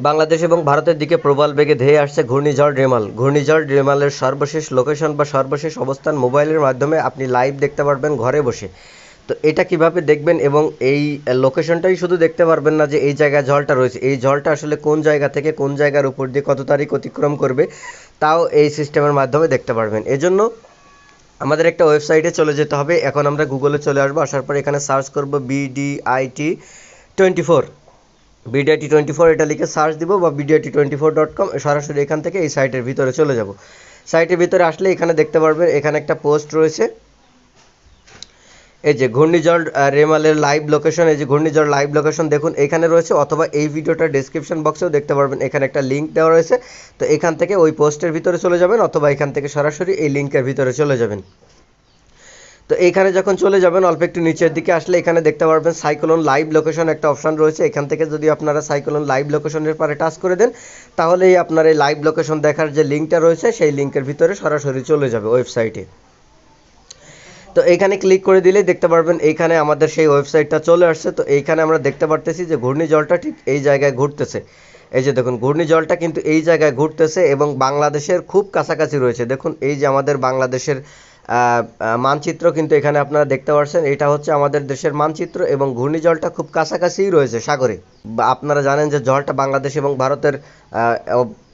বাংলাদেশ এবং ভারতের দিকে প্রবল বেগে ধেয়ে আসছে ঘূর্ণিঝড় রেমাল ঘূর্ণিঝড় রেমালের সর্বশেষ লোকেশন বা সর্বশেষ অবস্থান মোবাইলের মাধ্যমে আপনি লাইভ দেখতে পারবেন ঘরে বসে। তো এটা কীভাবে দেখবেন এবং এই লোকেশনটাই শুধু দেখতে পারবেন না যে এই জায়গায় জলটা রয়েছে। এই জলটা আসলে কোন জায়গা থেকে কোন জায়গার উপর দিয়ে কত তারিখ অতিক্রম করবে, তাও এই সিস্টেমের মাধ্যমে দেখতে পারবেন। এজন্য আমাদের একটা ওয়েবসাইটে চলে যেতে হবে। এখন আমরা গুগলে চলে আসব। আসার পর এখানে সার্চ করব BDIT twenty four BDIT twenty four এটা লিখে সার্চ দিব বা BDIT twenty four dot com সরাসরি এখান থেকে এই সাইটের ভিতরে চলে যাব। সাইটের ভিতরে আসলে এখানে দেখতে পারবেন, এখানে একটা পোস্ট রয়েছে। এই যে ঘূর্ণিঝড় রেমালের লাইভ লোকেশন এই যে ঘূর্ণিঝড় লাইভ লোকেশন দেখুন, এখানে রয়েছে অথবা এই ভিডিওটার ডেসক্রিপশন বক্সেও দেখতে পারবেন, এখানে একটা লিঙ্ক দেওয়া রয়েছে। তো এখান থেকে ওই পোস্টের ভিতরে চলে যাবেন অথবা এখান থেকে সরাসরি এই লিঙ্কের ভিতরে চলে যাবেন। তো এইখানে যখন চলে যাবেন, অল্প একটু নিচের দিকে আসলে এখানে দেখতে পারবেন সাইক্লোন লাইভ লোকেশন একটা অপশন রয়েছে। এখান থেকে যদি আপনারা সাইক্লোন লাইভ লোকেশনের পরে টাচ করে দেন, তাহলেই আপনার এই লাইভ লোকেশন দেখার যে লিঙ্কটা রয়েছে, সেই লিঙ্কের ভিতরে সরাসরি চলে যাবে ওয়েবসাইটে তো এখানে ক্লিক করে দিলেই দেখতে পারবেন, এইখানে আমাদের সেই ওয়েবসাইটটা চলে আসছে। তো এইখানে আমরা দেখতে পারতেছি যে ঘূর্ণিঝড়টা ঠিক এই জায়গায় ঘুরতেছে। এই যে দেখুন, ঘূর্ণিঝড়টা কিন্তু এই জায়গায় ঘুরতেছে এবং বাংলাদেশের খুব কাছাকাছি রয়েছে। দেখুন, এই যে আমাদের বাংলাদেশের মানচিত্র কিন্তু এখানে আপনারা দেখতে পাচ্ছেন এটা হচ্ছে আমাদের দেশের মানচিত্র এবং ঘূর্ণিঝড়টা খুব কাছাকাছিই রয়েছে সাগরে। আপনারা জানেন যে ঝড়টা বাংলাদেশ এবং ভারতের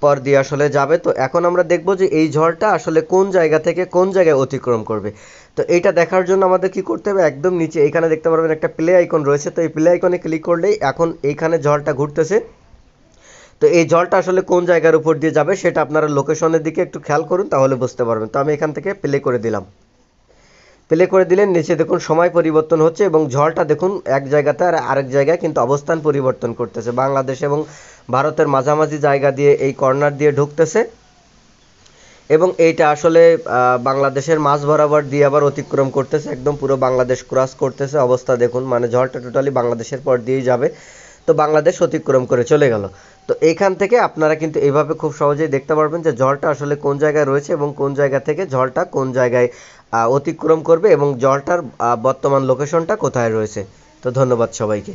পর দিয়ে আসলে যাবে। তো এখন আমরা দেখব যে এই ঝড়টা আসলে কোন জায়গা থেকে কোন জায়গায় অতিক্রম করবে। তো এইটা দেখার জন্য আমাদের কি করতে হবে? একদম নিচে এখানে দেখতে পারবেন একটা প্লে আইকন রয়েছে। তো এই প্লে আইকনে ক্লিক করলেই এখন এইখানে ঝড়টা ঘুরতেছে। তো এই জলটা আসলে কোন জায়গার উপর দিয়ে যাবে সেটা আপনারা লোকেশনের দিকে একটু খেয়াল করুন, তাহলে বুঝতে পারবেন। তো আমি এখান থেকে প্লে করে দিলাম। প্লে করে দিলেন নিচে দেখুন সময় পরিবর্তন হচ্ছে এবং ঝড়টা দেখুন এক জায়গাতে আর আরেক জায়গায় কিন্তু অবস্থান পরিবর্তন করতেছে। বাংলাদেশ এবং ভারতের মাঝামাঝি জায়গা দিয়ে এই কর্নার দিয়ে ঢুকতেছে। এবং এইটা আসলে বাংলাদেশের মাঝ বরাবর দিয়ে আবার অতিক্রম করতেছে, একদম পুরো বাংলাদেশ ক্রস করতেছে। অবস্থা দেখুন মানে ঝড়টা টোটালি বাংলাদেশের পর দিয়েই যাবে। তো বাংলাদেশ অতিক্রম করে চলে গেল। তো এখান থেকে আপনারা কিন্তু এভাবে খুব সহজেই দেখতে পারবেন যে জলটা আসলে কোন জায়গায় রয়েছে এবং কোন জায়গা থেকে জলটা কোন জায়গায় অতিক্রম করবে এবং জলটার বর্তমান লোকেশনটা কোথায় রয়েছে। তো ধন্যবাদ সবাইকে।